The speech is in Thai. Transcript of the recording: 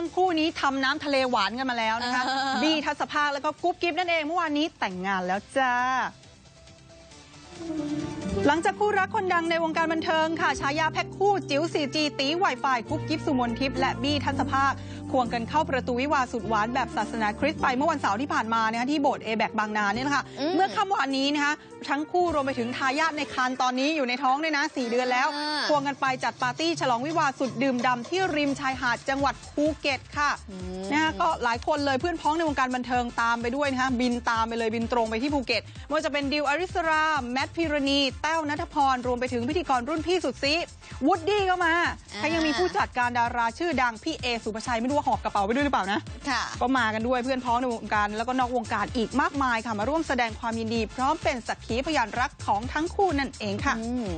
ทั้งคู่นี้ทำน้ำทะเลหวานกันมาแล้วนะคะอ่าบีทัศภาคแล้วก็กุ๊บกิ๊บนั่นเองเมื่อวานนี้แต่งงานแล้วจ้าหลั งจากคู่รักคนดังในวงการบันเทิงค่ะฉายาแพ็คคู่จิ๋ว 4G ตีไวไฟกุ๊บกิ๊บสุมนทิพย์และบี้ทัศภาคควงกันเข้าประตูวิวาห์สุดหวานแบบศาสนาคริสต์ไปเมื่อวันเสาร์ที่ผ่านมานะคะที่โบสถ์เอแบกบางนาเนี่ยนะคะอืมเมื่อค่ำวันนี้นะคะทั้งคู่รวมไปถึงทายาทในครรภ์ตอนนี้อยู่ในท้องด้วยนะ 4 เดือนแล้วอ่าควงกันไปจัดปาร์ตี้ฉลองวิวาห์สุดดื่มด่ำที่ริมชายหาดจังหวัดภูเก็ตค่ะนะฮะก็หลายคนเลยเพื่อนพ้องในวงการบันเทิงตามไปด้วยนะฮะบินตามไปเลยบินตรงไปที่ภูเก็ตไม่ว่าจะเป็นดิวอริสราแมทพิรณีแต้วนัทพรรวมไปถึงพิธีกรรุ่นพี่สุดซีวูดดี้ก็มาอ่าถ้ายังมีผู้จัดการดาราชื่อดังพี่เอสุภาชัยไม่รู้ว่าหอบกระเป๋าไปด้วยหรือเปล่านะค่ะก็มากันด้วยเพื่อนพ้องในวงการแล้วก็นอกวงการอีกมากมายค่ะมาร่วมแสดงความยินดีพร้อมเป็นสักขีพยานรักของทั้งคู่นั่นเองค่ะอืม